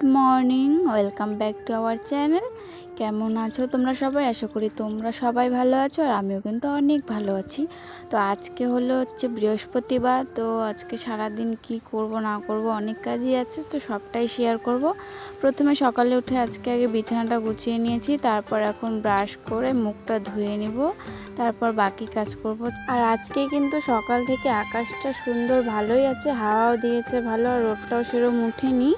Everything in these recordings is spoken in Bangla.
Good morning, welcome back to our channel. কেমন আছো তোমরা সবাই? আশা করি তোমরা সবাই ভালো আছো আর আমিও কিন্তু অনেক ভালো আছি। তো আজকে হলো হচ্ছে বৃহস্পতিবার, তো আজকে সারাদিন কি করব না করব অনেক কাজই আছে, তো সবটাই শেয়ার করব। প্রথমে সকালে উঠে আজকে আগে বিছানাটা গুছিয়ে নিয়েছি, তারপর এখন ব্রাশ করে মুখটা ধুয়ে নিব, তারপর বাকি কাজ করব। আর আজকে কিন্তু সকাল থেকে আকাশটা সুন্দর ভালোই আছে, হাওয়াও দিয়েছে ভালো, আর রোদটাও সেরকম উঠেনি।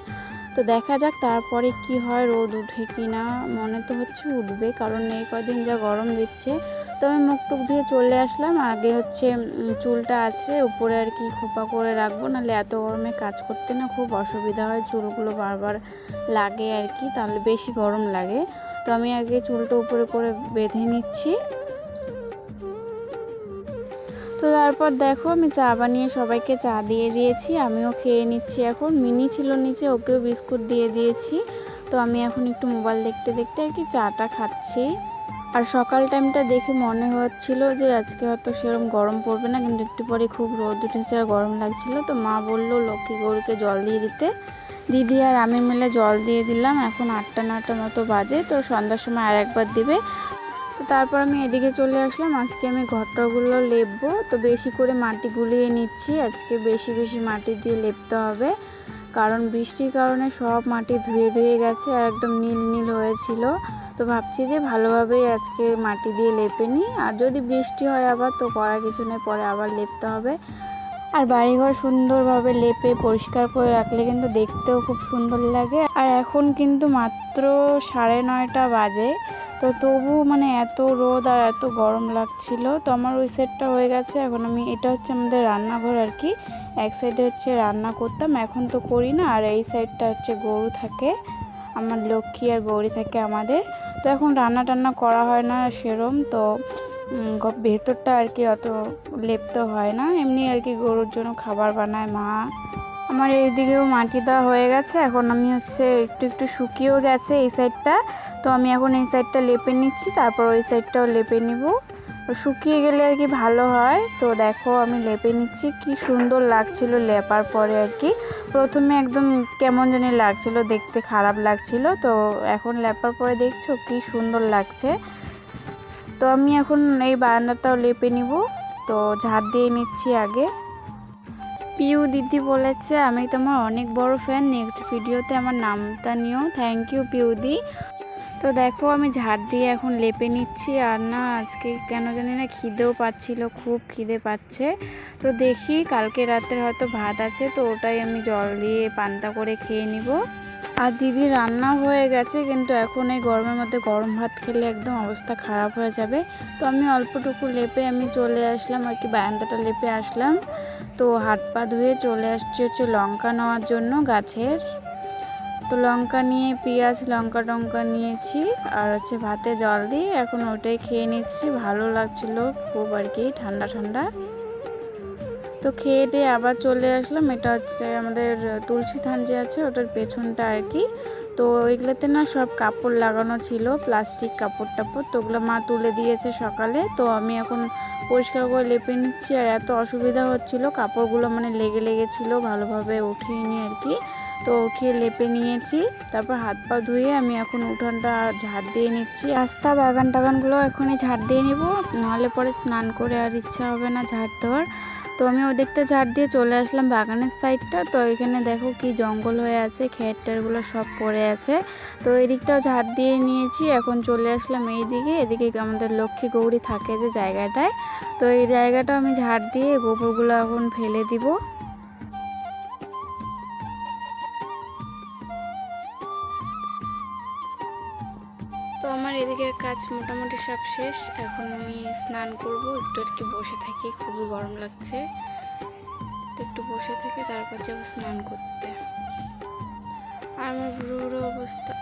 তো দেখা যাক তারপরে কি হয়, রোদ উঠে কি না, মনে তো হচ্ছে উঠবে, কারণ এই কদিন যা গরম দিচ্ছে। তো আমি মুখ টুক ধুয়ে চলে আসলাম, আগে হচ্ছে চুলটা আছে, উপরে আর কি খোপা করে রাখব, নাহলে এত গরমে কাজ করতে না খুব অসুবিধা হয়, চুলগুলো বারবার লাগে আর কি, তাহলে বেশি গরম লাগে। তো আমি আগে চুলটা উপরে করে বেঁধে নিচ্ছি তো তারপর দেখো আমি চা বানিয়ে সবাইকে চা দিয়ে দিয়েছি, আমিও খেয়ে নিচ্ছি এখন। মিনি ছিল নিচে, ওকেও বিস্কুট দিয়ে দিয়েছি। তো আমি এখন একটু মোবাইল দেখতে দেখতে আর কি চাটা খাচ্ছি। আর সকাল টাইমটা দেখে মনে হচ্ছিল যে আজকে হয়তো সেরকম গরম পড়বে না, কিন্তু একটু পরে খুব রোদ উঠেছে আর গরম লাগছিল। তো মা বলল লক্ষ্মী গরুকে জল দিয়ে দিতে। দিদি আর আমি মিলে জল দিয়ে দিলাম। এখন আটটা নটা মতো বাজে, তো সন্ধ্যার সময় আর একবার দিবে। তো তারপর আমি এদিকে চলে আসলাম। আজকে আমি ঘরটাগুলো লেপবো। তো বেশি করে মাটি গুলিয়ে নিচ্ছি। আজকে বেশি বেশি মাটি দিয়ে লেপতে হবে। কারণ বৃষ্টির কারণে সব মাটি ধুয়ে ধুয়ে গেছে আর একদম নীল নীল হয়েছিল। তো ভাবছি যে ভালোভাবেই আজকে মাটি দিয়ে লেপে নিই। আর যদি বৃষ্টি হয় আবার, তো করার কিছু নেই। পরে আবার লেপতে হবে। আর বাড়িঘর সুন্দরভাবে লেপে পরিষ্কার করে রাখলে কিন্তু দেখতেও খুব সুন্দর লাগে। আর এখন কিন্তু মাত্র সাড়ে নয়টা বাজে। তো তবু মানে এত রোদ আর এত গরম লাগছিল, তো আমার ওই সেটটা হয়ে গেছে। এখন আমি, এটা হচ্ছে আমাদের রান্নাঘর আর কি। এক সাইডে হচ্ছে রান্না করতাম, এখন তো করি না। আর এই সাইডটা হচ্ছে গরু থাকে, আমার লক্ষ্মী আর গৌরী থাকে আমাদের। তো এখন রান্না টান্না করা হয় না সেরম, তো ভেতরটা আর কি অত লেপতে হয় না। এমনি আর কি গরুর জন্য খাবার বানায় মা আমার এইদিকেও মাটি দেওয়া হয়ে গেছে। এখন আমি হচ্ছে একটু একটু শুকিয়েও গেছে এই সাইডটা। তো আমি এখন এই সাইডটা লেপে নিচ্ছি, তারপর ওই সাইডটাও লেপে নিব। শুকিয়ে গেলে আর কি ভালো হয়। তো দেখো আমি লেপে নিচ্ছি, কি সুন্দর লাগছিল লেপার পরে আর কি। প্রথমে একদম কেমন জানি লাগছিল, দেখতে খারাপ লাগছিল। তো এখন লেপার পরে দেখছ, কি সুন্দর লাগছে। তো আমি এখন এই বারান্দাটাও লেপে নিব। তো ঝাড় দিয়ে নিচ্ছি আগে। পিউ দিদি বলেছে, আমি তোমার অনেক বড় ফ্যান নেক্সট ভিডিওতে আমার নামটা নিও। থ্যাংক ইউ পিউদি তো দেখো, আমি ঝাড় দিয়ে এখন লেপে নিচ্ছি। আর না, আজকে কেন জানি না খিদেও পাচ্ছিল, খুব খিদে পাচ্ছে। তো দেখি, কালকে রাতের হয়তো ভাত আছে, তো ওটাই আমি জল দিয়ে পান্তা করে খেয়ে নিব। আর দিদি রান্না হয়ে গেছে, কিন্তু এখন এই গরমের মধ্যে গরম ভাত খেলে একদম অবস্থা খারাপ হয়ে যাবে। তো আমি অল্পটুকু লেপে আমি চলে আসলাম, আর কি বারান্দাটা লেপে আসলাম। তো হাত পা ধুয়ে চলে আসছি হচ্ছে লঙ্কা নেওয়ার জন্য গাছের। তো লঙ্কা নিয়ে, পেঁয়াজ, লঙ্কা টঙ্কা নিয়েছি আর হচ্ছে ভাতে জল দিয়ে এখন ওটাই খেয়ে নিচ্ছি। ভালো লাগছিল খুব আর কি, ঠান্ডা ঠান্ডা। তো খেয়ে দিয়ে আবার চলে আসলাম। এটা হচ্ছে আমাদের তুলসী থান যে আছে, ওটার পেছনটা আর কি। তো ওইগুলোতে না সব কাপড় লাগানো ছিল, প্লাস্টিক কাপড় টাপড়, তো ওগুলো মা তুলে দিয়েছে সকালে। তো আমি এখন পরিষ্কার করে লেপে নিচ্ছি আর এত অসুবিধা হচ্ছিল, কাপড়গুলো মানে লেগে লেগেছিলো ভালোভাবে উঠিয়ে নিয়ে আর কি। তো উঠিয়ে লেপে নিয়েছি, তারপর হাত পা ধুয়ে আমি এখন উঠোনটা ঝাড় দিয়ে নিচ্ছি। রাস্তা বাগান টাগানগুলো এখনই ঝাড় দিয়ে নিব, নাহলে পরে স্নান করে আর ইচ্ছা হবে না ঝাড় দেওয়ার। তো আমি ওদিকটা ঝাড় দিয়ে চলে আসলাম বাগানের সাইডটা তো এখানে দেখো কি জঙ্গল হয়ে আছে খের টেরগুলো সব পড়ে আছে। তো এই দিকটাও ঝাড় দিয়ে নিয়েছি, এখন চলে আসলাম এই দিকে এদিকে আমাদের লক্ষ্মী গৌরী থাকে যে জায়গাটায়। তো এই জায়গাটা আমি ঝাড় দিয়ে গোবরগুলো এখন ফেলে দিব। তো আমার এদিকের কাজ মোটামুটি সব শেষ। এখন আমি স্নান করব। একটু আর কি বসে থাকি। খুবই গরম লাগছে। একটু বসে থেকে তারপর যাব স্নান করতে। আর আমার ব্রুর অবস্থা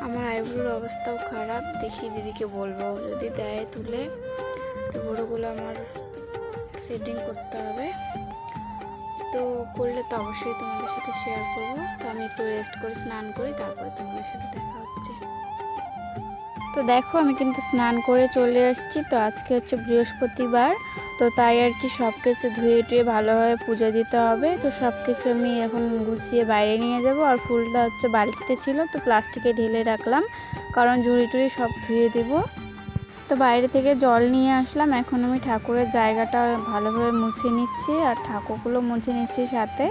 আমার আইব্রুর অবস্থাও খারাপ। দেখি দিদিকে বলব। যদি দেয় তুলে, তো বড়োগুলো আমার থ্রেডিং করতে হবে। তো করলে তো অবশ্যই তোমাদের সাথে শেয়ার করব। তো আমি একটু রেস্ট করে স্নান করি, তারপরে তোমাদের সাথে দেখা তো দেখো, আমি কিন্তু স্নান করে চলে আসছি। তো আজকে হচ্ছে বৃহস্পতিবার, তো তাই আর কি সব কিছু ধুয়ে টুয়ে ভালোভাবে পুজো দিতে হবে। তো সব কিছু আমি এখন গুছিয়ে বাইরে নিয়ে যাব। আর ফুলটা হচ্ছে বালতিতে ছিল, তো প্লাস্টিকে ঢেলে রাখলাম। কারণ ঝুড়ি টুড়ি সব ধুয়ে দেবো। তো বাইরে থেকে জল নিয়ে আসলাম। এখন আমি ঠাকুরের জায়গাটা ভালোভাবে মুছে নিচ্ছি, আর ঠাকুরগুলো মুছে নিচ্ছি সাথে।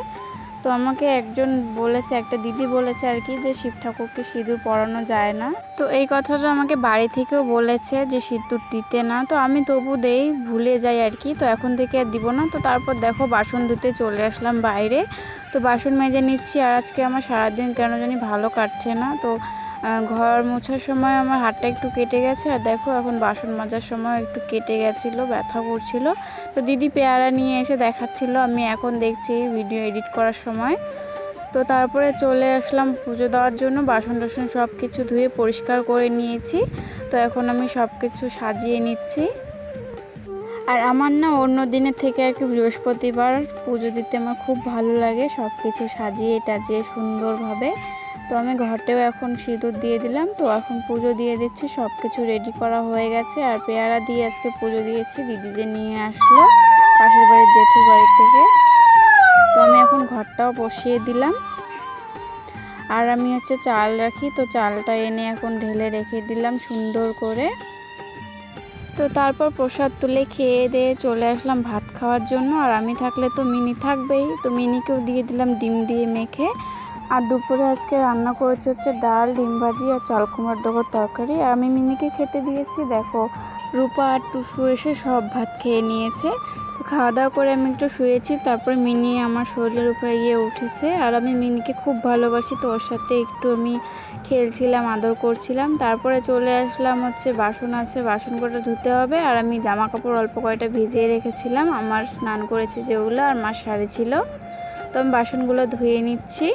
তো আমাকে একজন বলেছে, একটা দিদি বলেছে আর কি যে শিব ঠাকুরকে সিঁদুর পরানো যায় না। তো এই কথাটা আমাকে বাড়ি থেকেও বলেছে যে সিঁদুর দিতে না, তো আমি তবু দেই, ভুলে যাই আর কি। তো এখন থেকে আর দিব না। তো তারপর দেখো বাসন ধুতে চলে আসলাম বাইরে। তো বাসন মেজে নিচ্ছি আর আজকে আমার সারাদিন কেন জানি ভালো কাটছে না। তো ঘর মোছার সময় আমার হাতটা একটু কেটে গেছে, আর দেখো এখন বাসন মাজার সময় একটু কেটে গেছিল, ব্যথা করছিল। তো দিদি পেয়ারা নিয়ে এসে দেখাচ্ছিল, আমি এখন দেখছি ভিডিও এডিট করার সময়। তো তারপরে চলে আসলাম পুজো দেওয়ার জন্য, বাসন টাসন সব কিছু ধুয়ে পরিষ্কার করে নিয়েছি। তো এখন আমি সব কিছু সাজিয়ে নিচ্ছি। আর আমার না অন্য দিনের থেকে আর কি বৃহস্পতিবার পুজো দিতে আমার খুব ভালো লাগে, সব কিছু সাজিয়ে টাজিয়ে সুন্দরভাবে। তো আমি ঘরটেও এখন সিঁদুর দিয়ে দিলাম। তো এখন পুজো দিয়ে দিচ্ছি সব কিছু রেডি করা হয়ে গেছে। আর পেয়ারা দিয়ে আজকে পুজো দিয়েছি, দিদি যে নিয়ে আসলো পাশের বাড়ির জেঠুর বাড়ি থেকে। তো আমি এখন ঘরটাও বসিয়ে দিলাম। আর আমি হচ্ছে চাল রাখি, তো চালটা এনে এখন ঢেলে রেখে দিলাম সুন্দর করে। তো তারপর প্রসাদ তুলে খেয়ে দিয়ে চলে আসলাম ভাত খাওয়ার জন্য। আর আমি থাকলে তো মিনি থাকবেই। তো মিনিকেও দিয়ে দিলাম, ডিম দিয়ে মেখে। আর দুপুরে আজকে রান্না করেছে হচ্ছে ডাল, ডিম ভাজি আর চাল কুমড়ার ডোগর তরকারি। আর আমি মিনিকে খেতে দিয়েছি, দেখো, রূপা আর টুসু এসে সব ভাত খেয়ে নিয়েছে। তো খাওয়া দাওয়া করে আমি একটু শুয়েছি, তারপরে মিনি আমার শরীরের উপরে গিয়ে উঠেছে। আর আমি মিনিকে খুব ভালোবাসি, তো ওর সাথে একটু আমি খেলছিলাম, আদর করছিলাম। তারপরে চলে আসলাম হচ্ছে, বাসন আছে, বাসন ধুতে হবে। আর আমি জামা কাপড় অল্প কয়টা ভিজিয়ে রেখেছিলাম। আমার স্নান করেছি যেগুলো, আর মার শাড়ি ছিল। তো আমি বাসনগুলো ধুয়ে নিচ্ছি।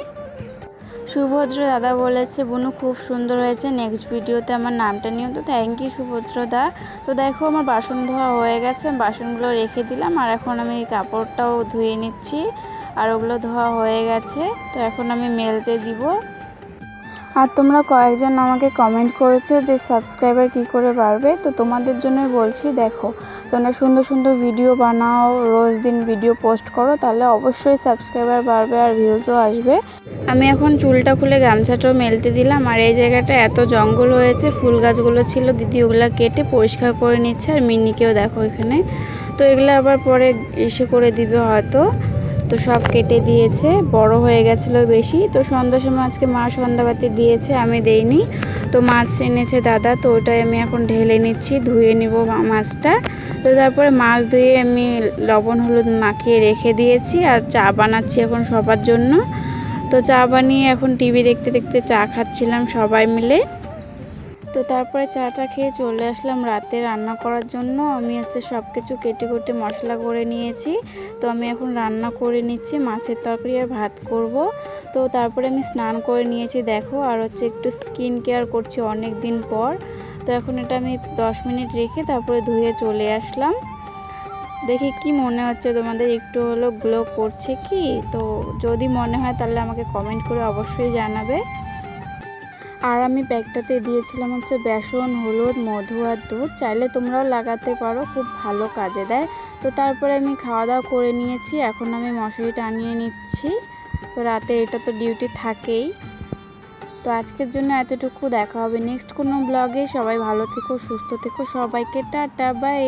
সুভদ্র দাদা বলেছে, বুনু খুব সুন্দর হয়েছে নেক্সট ভিডিওতে আমার নামটা নিও। তো থ্যাংক ইউ সুভদ্র দা। তো দেখো আমার বাসন ধোয়া হয়ে গেছে বাসনগুলো রেখে দিলাম, আর এখন আমি কাপড়টাও ধুয়ে নিচ্ছি, আর ওগুলো ধোয়া হয়ে গেছে, তো এখন আমি মেলতে দিব। আর তোমরা কয়েকজন আমাকে কমেন্ট করেছ যে সাবস্ক্রাইবার কি করে বাড়বে, তো তোমাদের জন্যই বলছি দেখো, তোমরা সুন্দর সুন্দর ভিডিও বানাও, রোজ দিন ভিডিও পোস্ট করো, তাহলে অবশ্যই সাবস্ক্রাইবার বাড়বে আর ভিউজও আসবে। আমি এখন চুলটা খুলে গামছাটাও মেলতে দিলাম, আর এই জায়গাটা এত জঙ্গল হয়েছে, ফুল গাছগুলো ছিল, দিদি ওগুলো কেটে পরিষ্কার করে নিচ্ছে, আর মিনিকেও দেখো এখানে। তো এগুলো আবার পরে এসে করে দিবে হয়তো। তো সব কেটে দিয়েছে, বড় হয়ে গেছিল বেশি। তো সন্ধ্যার সময় আজকে মা সন্ধ্যাবাতি দিয়েছে, আমি দেইনি। তো মাছ এনেছে দাদা, তো ওটাই আমি এখন ঢেলে নিচ্ছি, ধুয়ে নিব মাছটা। তো তারপরে মাছ ধুয়ে আমি লবণ, হলুদ মাখিয়ে রেখে দিয়েছি আর চা বানাচ্ছি এখন সবার জন্য। তো চা বানিয়ে এখন টিভি দেখতে দেখতে চা খাচ্ছিলাম সবাই মিলে। তো তারপরে চাটা খেয়ে চলে আসলাম রাতে রান্না করার জন্য। আমি হচ্ছে সব কিছু কেটে কুটে মশলা করে নিয়েছি। তো আমি এখন রান্না করে নিচ্ছি, মাছের তরকারি আর ভাত করব। তো তারপরে আমি স্নান করে নিয়েছি, দেখো। আর হচ্ছে একটু স্কিন কেয়ার করছি অনেক দিন পর। তো এখন এটা আমি দশ মিনিট রেখে তারপরে ধুয়ে চলে আসলাম। দেখি কি মনে হচ্ছে তোমাদের, একটু হলো গ্লো করছে কি? তো যদি মনে হয় তাহলে আমাকে কমেন্ট করে অবশ্যই জানাবে। আর আমি ব্যাগটাতে দিয়েছিলাম হচ্ছে বেসন, হলুদ, মধু আর দুধ। চাইলে তোমরাও লাগাতে পারো, খুব ভালো কাজে দেয়। তো তারপরে আমি খাওয়া দাওয়া করে নিয়েছি, এখন আমি মশারি টানিয়ে নিচ্ছি। তো রাতে এটা তো ডিউটি থাকেই। তো আজকের জন্য এতটুকু, দেখা হবে নেক্সট কোনো ব্লগে। সবাই ভালো থেকো, সুস্থ থেকো, সবাইকে টাটা, বাই।